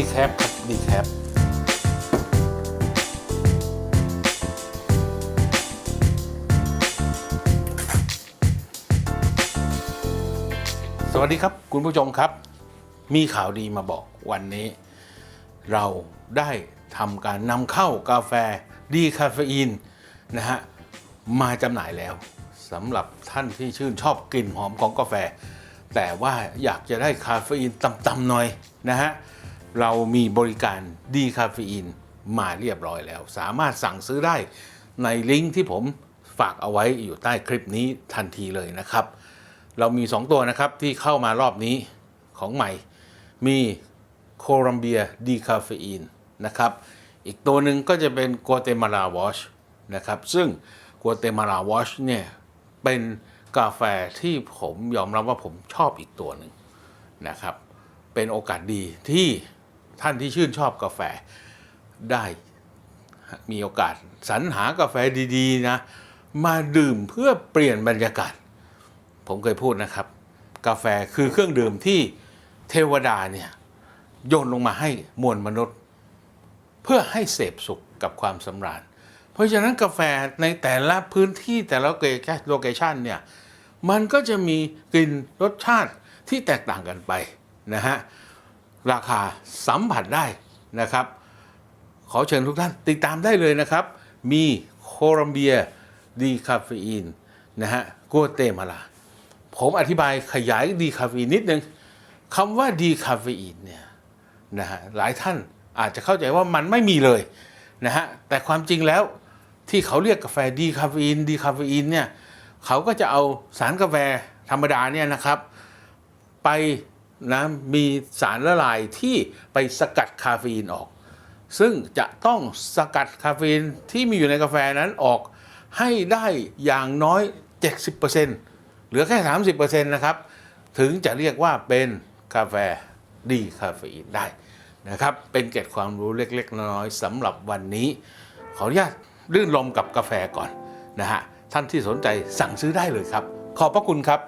ดีแคปครับดีแคปสวัสดีครับคุณผู้ชมครับ มีข่าวดีมาบอกวันนี้ เราได้ทำการนำเข้ากาแฟดีคาเฟอีนนะฮะมาจำหน่ายแล้วสำหรับท่านที่ชื่นชอบกลิ่นหอมของกาแฟ แต่ว่าอยากจะได้คาเฟอีนต่ำๆหน่อยนะฮะ เรามีบริการดีคาเฟอีนมาเรียบร้อยแล้ว สามารถสั่งซื้อได้ในลิงก์ที่ผมฝากเอาไว้อยู่ใต้คลิปนี้ทันทีเลยนะครับ เรามี 2 ตัวนะครับที่เข้ามารอบนี้ของใหม่ มีโคลัมเบียดีคาเฟอีนนะครับอีกตัวหนึ่งก็จะเป็นกัวเตมาลาวอชนะครับซึ่งกัวเตมาลาวอชเนี่ยเป็นกาแฟที่ผมยอมรับว่าผมชอบอีกตัวหนึ่งนะครับ เป็นโอกาสดีที่ ท่านที่ชื่นชอบกาแฟได้มีโอกาสสรรหากาแฟดีๆนะ มาดื่มเพื่อเปลี่ยนบรรยากาศ ผมเคยพูดนะครับ กาแฟคือเครื่องดื่มที่เทวดาเนี่ยโยนลงมาให้มวลมนุษย์ เพื่อให้เสพสุขกับความสำราญ เพราะฉะนั้นกาแฟในแต่ละพื้นที่แต่ละโลเคชันเนี่ยมันก็จะมีกลิ่นรสชาติที่แตกต่างกันไปนะฮะ ราคาสัมผัสได้นะครับ ขอเชิญทุกท่านติดตามได้เลยนะครับ มีโคลัมเบียดีคาเฟอีนนะฮะกัวเตมาลา ผมอธิบายขยายดีคาเฟอีนนิดนึงคำว่าดีคาเฟอีนเนี่ยนะฮะหลายท่านอาจจะเข้าใจว่ามันไม่มีเลยนะฮะแต่ความจริงแล้วที่เขาเรียกกาแฟดีคาเฟอีนดีคาเฟอีนเนี่ยเขาก็จะเอาสารกาแฟธรรมดาเนี่ยนะครับ ไป นะมีสารละลายที่ไปสกัดคาเฟอีนออก ซึ่งจะต้องสกัดคาเฟอีนที่มีอยู่ในกาแฟนั้นออกให้ได้อย่างน้อย 70%เหลือแค่ 30%นะครับ ถึงจะเรียกว่าเป็นกาแฟดีคาเฟอีนได้นะครับ เป็นเกร็ดความรู้เล็ก ๆ น้อยๆสำหรับวันนี้ ขออนุญาตลื่นลมกับกาแฟก่อนนะฮะท่านที่สนใจสั่งซื้อได้เลยครับ ขอบพระคุณครับ